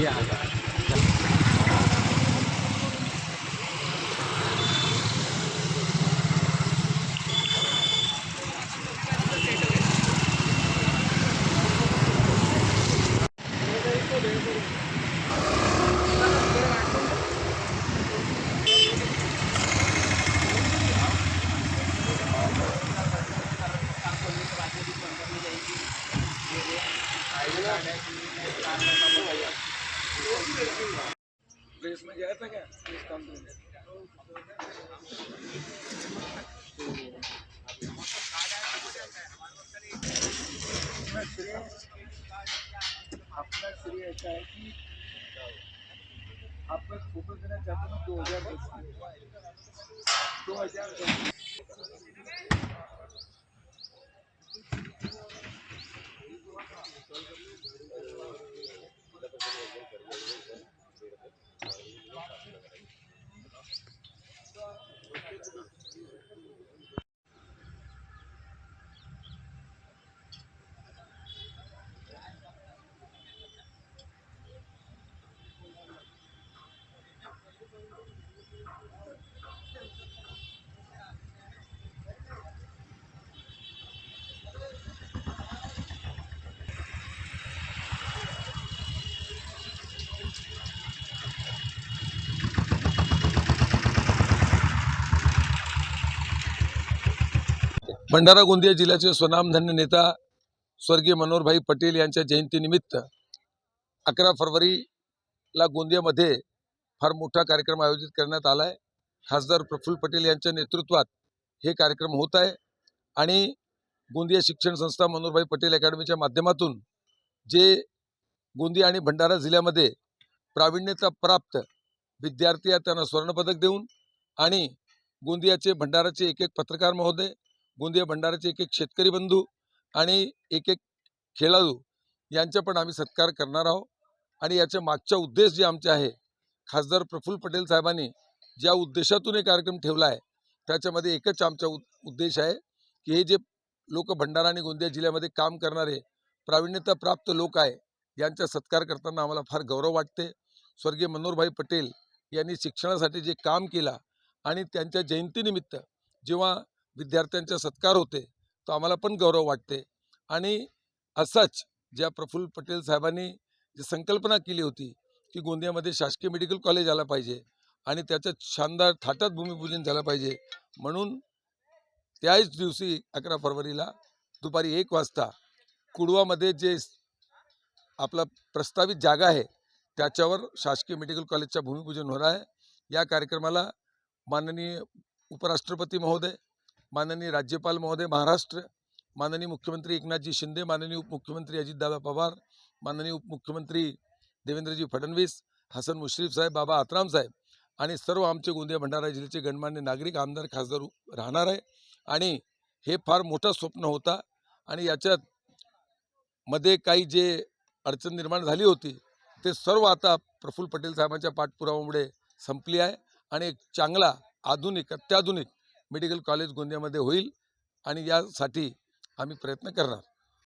വലിയ ആൾക്കാർ Thank you. Press में गया था क्या? अपना श्रेय ऐसा है कि आप बस फोकस देना चाहता हूँ तो दो हज़ार दस दो हज़ार दस भंडारा गोंदिया जिल्ह्याचे स्वनामधन्य नेता स्वर्गीय मनोहरभाई पटेल यांच्या जयंतीनिमित्त अकरा फरवरीला गोंदियामध्ये फार मोठा कार्यक्रम आयोजित करण्यात आला आहे खासदार प्रफुल्ल पटेल यांच्या नेतृत्वात हे कार्यक्रम होत आहे आणि गोंदिया शिक्षण संस्था मनोहरभाई पटेल अकॅडमीच्या माध्यमातून जे गोंदिया आणि भंडारा जिल्ह्यामध्ये प्रावीण्यता प्राप्त विद्यार्थी आहेत त्यांना स्वर्णपदक देऊन आणि गोंदियाचे भंडाराचे एक एक पत्रकार महोदय गोंदिया भंडाराचे एक एक शेतकरी बंधू आणि एक एक खेळाडू यांचा पण आम्ही सत्कार करणार आहोत. आणि याच्या मागचा उद्देश जे आमचे आहे खासदार प्रफुल्ल पटेल साहेबांनी ज्या उद्देशातून हे कार्यक्रम ठेवला आहे त्याच्यामध्ये एकच आमचा उद्देश आहे की हे जे लोक भंडारा आणि गोंदिया जिल्ह्यामध्ये काम करणारे प्रावीण्यता प्राप्त लोक आहे यांचा सत्कार करताना आम्हाला फार गौरव वाटते. स्वर्गीय मनोहरभाई पटेल यांनी शिक्षणासाठी जे काम केला आणि त्यांच्या जयंतीनिमित्त जेव्हा विद्यार्थ्यांचा सत्कार होते तो आम्हाला पण गौरव वाटते. आणि असाच ज्या प्रफुल्ल पटेल साहेबांनी जी संकल्पना केली होती की गोंदियामध्ये शासकीय मेडिकल कॉलेज आला पाहिजे आणि त्याचं शानदार थाटात भूमिपूजन झालं पाहिजे म्हणून त्याच दिवशी अकरा फरवरीला दुपारी एक वाजता कुडवामध्ये जे आपला प्रस्तावित जागा आहे त्याच्यावर शासकीय मेडिकल कॉलेजचं भूमिपूजन होणार आहे. या कार्यक्रमाला माननीय उपराष्ट्रपती महोदय माननीय राज्यपाल महोदय महाराष्ट्र. माननीय मुख्यमंत्री एकनाथजी शिंदे माननीय उपमुख्यमंत्री अजितदादा पवार माननीय उपमुख्यमंत्री देवेंद्रजी फडणवीस हसन मुश्रीफ साहेब बाबा आत्राम साहेब आणि सर्व आमचे गोंदिया भंडारा जिल्ह्याचे गणमान्य नागरिक आमदार खासदार राहणार आहे. आणि हे फार मोठं स्वप्न होता आणि याच्यात मध्ये काही जे अडचण निर्माण झाली होती ते सर्व आता प्रफुल्ल पटेल साहेबांच्या पाठपुराव्यामुळे संपली आहे. आणि एक चांगला आधुनिक अत्याधुनिक मेडिकल कॉलेज गोंदियामध्ये होईल आणि यासाठी आम्ही प्रयत्न करणार.